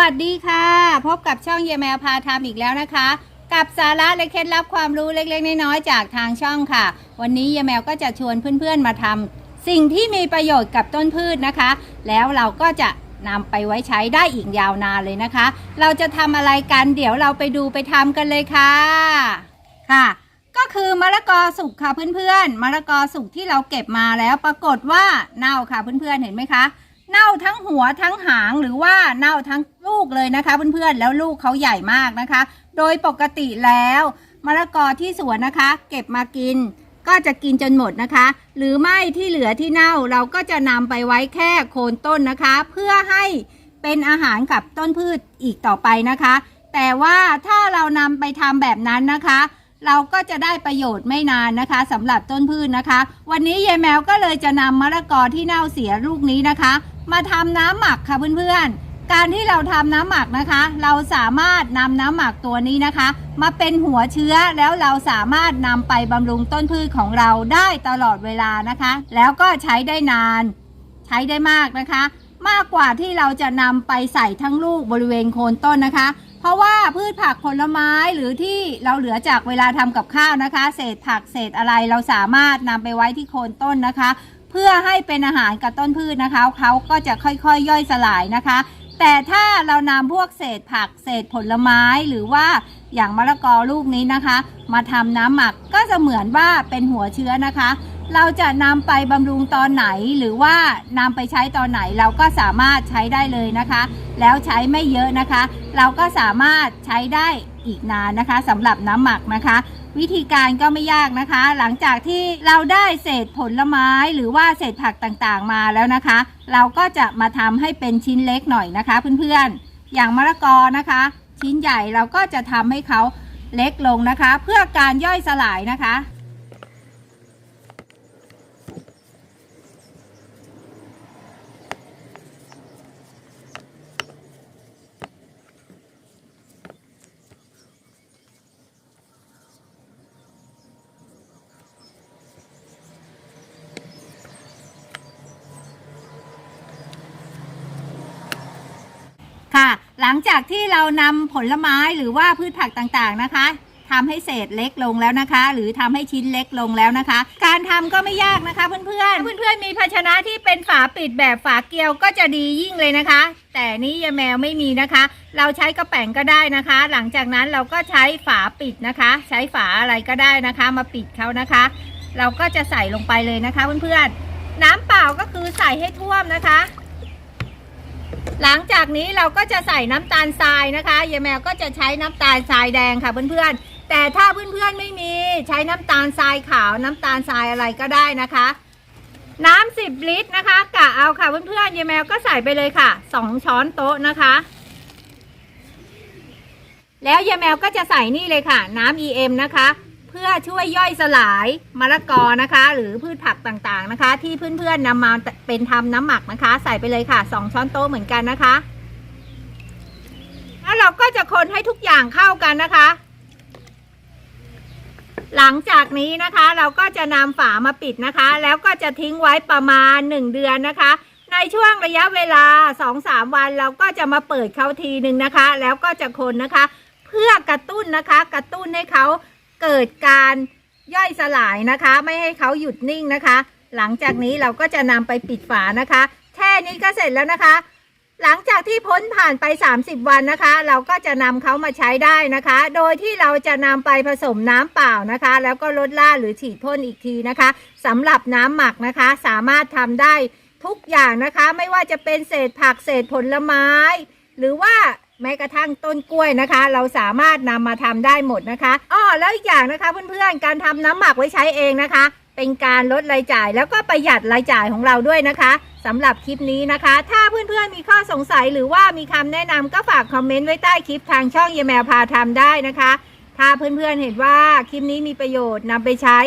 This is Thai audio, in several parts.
วัสดีค่ะ พบกับช่องเยแมวพาทำอีกแล้วนะคะ กับสาระและเคล็ดลับความรู้เล็กๆ น้อยๆจากทางช่องค่ะ วันนี้เยแมวก็จะชวนเพื่อนๆมาทำสิ่งที่มีประโยชน์กับต้นพืชนะคะ แล้วเราก็จะนำไปไว้ใช้ได้อีกยาวนานเลยนะคะ เราจะทำอะไรกันเดี๋ยวเราไปดูไปทำกันเลยค่ะค่ะ ก็คือมะละกอสุกค่ะเพื่อนๆมะละกอสุกที่เราเก็บมาแล้วปรากฏว่าเน่าค่ะเพื่อนๆเห็นไหมคะ เน่าทั้งหัวทั้งหางหรือว่าเน่าทั้งลูกเลยนะคะ เพื่อนๆแล้วลูกเขาใหญ่มากนะคะ โดยปกติแล้วมะละกอที่สวนนะคะ เก็บมากิน ก็จะกินจนหมดนะคะ หรือไม่ที่เหลือที่เน่าเราก็จะนำไปไว้แค่โคนต้นนะคะ เพื่อให้เป็นอาหารกับต้นพืชอีกต่อไปนะคะ แต่ว่าถ้าเรานำไปทำแบบนั้นนะคะ เราก็จะได้ประโยชน์ไม่นานนะคะสำหรับต้นพืชนะคะ วันนี้ยายแมวก็เลยจะนำมะละกอที่เน่าเสียลูกนี้นะคะ มาทำน้ำหมักค่ะเพื่อนๆ การที่เราทำน้ำหมักนะคะ เราสามารถนำน้ำหมักตัวนี้นะคะ มาเป็นหัวเชื้อแล้วเราสามารถนำไปบำรุงต้นพืชของเราได้ตลอดเวลานะคะ แล้วก็ใช้ได้นาน ใช้ได้มากนะคะ มากกว่าที่เราจะนำไปใส่ทั้งลูกบริเวณโคนต้นนะคะเพราะว่าพืชผักผลไม้หรือที่เราเหลือจากเวลาทำกับข้าวนะคะ เศษผักเศษอะไรเราสามารถนำไปไว้ที่โคนต้นนะคะ เพื่อให้เป็นอาหารกับต้นพืชนะคะ เขาก็จะค่อยๆยย่อยสลายนะคะ แต่ถ้าเรานำพวกเศษผักเศษผลไม้หรือว่าอย่างมะละกอลูกนี้นะคะ มาทำน้ำหมักก็จะเหมือนว่าเป็นหัวเชื้อนะคะ เราจะนำไปบำรุงตอนไหนหรือว่านำไปใช้ตอนไหนเราก็สามารถใช้ได้เลยนะคะ แล้วใช้ไม่เยอะนะคะ เราก็สามารถใช้ได้อีกนานนะคะสำหรับน้ำหมักนะคะ วิธีการก็ไม่ยากนะคะ หลังจากที่เราได้เศษผลไม้หรือว่าเศษผักต่างๆมาแล้วนะคะ เราก็จะมาทำให้เป็นชิ้นเล็กหน่อยนะคะ เพื่อนๆ อย่างมะละกอนะคะ ชิ้นใหญ่เราก็จะทำให้เขาเล็กลงนะคะ เพื่อการย่อยสลายนะคะ ค่ะ หลังจากที่เรานำผลไม้หรือว่าพืชผักต่างๆนะคะทำให้เศษเล็กลงแล้วนะคะ หรือทำให้ชิ้นเล็กลงแล้วนะคะ การทำก็ไม่ยากนะคะเพื่อนๆ เพื่อนๆมีภาชนะที่เป็นฝาปิดแบบฝาเกลียวก็จะดียิ่งเลยนะคะ แต่นี่ยาแมวไม่มีนะคะ เราใช้กระแป้งก็ได้นะคะ หลังจากนั้นเราก็ใช้ฝาปิดนะคะ ใช้ฝาอะไรก็ได้นะคะ มาปิดเขานะคะ เราก็จะใส่ลงไปเลยนะคะเพื่อนๆน้ำเปล่าก็คือใส่ให้ท่วมนะคะ หลังจากนี้เราก็จะใส่น้ำตาลทรายนะคะยายแมวก็จะใช้น้ำตาลทรายแดงค่ะเพื่อนๆ แต่ถ้าเพื่อนๆไม่มีใช้น้ำตาลทรายขาว น้ำตาลทรายอะไรก็ได้นะคะ น้ำสิบลิตรนะคะกะเอาค่ะเพื่อนๆยายแมวก็ใส่ไปเลยค่ะสองช้อนโต๊ะนะคะ แล้วยายแมวก็จะใส่นี่เลยค่ะ น้ำ EM นะคะ เพื่อช่วยย่อยสลายมะละกอนะคะ หรือพืชผักต่างๆนะคะ ที่เพื่อนๆนำมาเป็นทำน้ำหมักนะคะ ใส่ไปเลยค่ะสองช้อนโต๊ะเหมือนกันนะคะ แล้วเราก็จะคนให้ทุกอย่างเข้ากันนะคะ หลังจากนี้นะคะ เราก็จะนำฝามาปิดนะคะ แล้วก็จะทิ้งไว้ประมาณ 1 เดือนนะคะ ในช่วงระยะเวลา 2-3 วันเราก็จะมาเปิดเขาทีหนึ่งนะคะ แล้วก็จะคนนะคะ เพื่อกระตุ้นนะคะ กระตุ้นให้เขา เกิดการย่อยสลายนะคะ ไม่ให้เขาหยุดนิ่งนะคะ หลังจากนี้เราก็จะนำไปปิดฝานะคะแค่นี้ก็เสร็จแล้วนะคะ หลังจากที่พ้นผ่านไป 30 วันนะคะ เราก็จะนำเขามาใช้ได้นะคะ โดยที่เราจะนำไปผสมน้ำเปล่านะคะ แล้วก็ลดล่าหรือฉีดพ่นอีกทีนะคะสำหรับน้ำหมักนะคะ สามารถทำได้ทุกอย่างนะคะ ไม่ว่าจะเป็นเศษผักเศษผลไม้ หรือว่า แม้กระทั่งต้นกล้วยนะคะ เราสามารถนำมาทำได้หมดนะคะอ้อแล้วอีกอย่างนะคะเพื่อนๆการทำน้ำหมักไว้ใช้เองนะคะ เป็นการลดรายจ่ายแล้วก็ประหยัดรายจ่ายของเราด้วยนะคะสำหรับคลิปนี้นะคะ ถ้าเพื่อนๆมีข้อสงสัยหรือว่ามีคำแนะนำก็ฝากคอมเมนต์ไว้ใต้คลิปทางช่องเยแมวพาทำได้นะคะ ถ้าเพื่อนๆเห็นว่าคลิปนี้มีประโยชน์นำไปใช้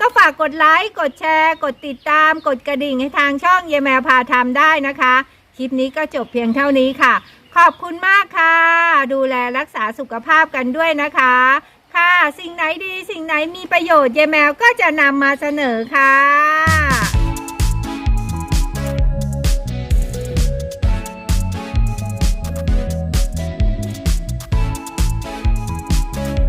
ก็ฝากกดไลค์กดแชร์ กดติดตาม กดกระดิ่งให้ทางช่องเยแมวพาทำได้นะคะ คลิปนี้ก็จบเพียงเท่านี้ค่ะ ขอบคุณมากค่ะ ดูแลรักษาสุขภาพกันด้วยนะคะ ค่ะ สิ่งไหนดีสิ่งไหนมีประโยชน์เยแมวก็จะนำมาเสนอค่ะ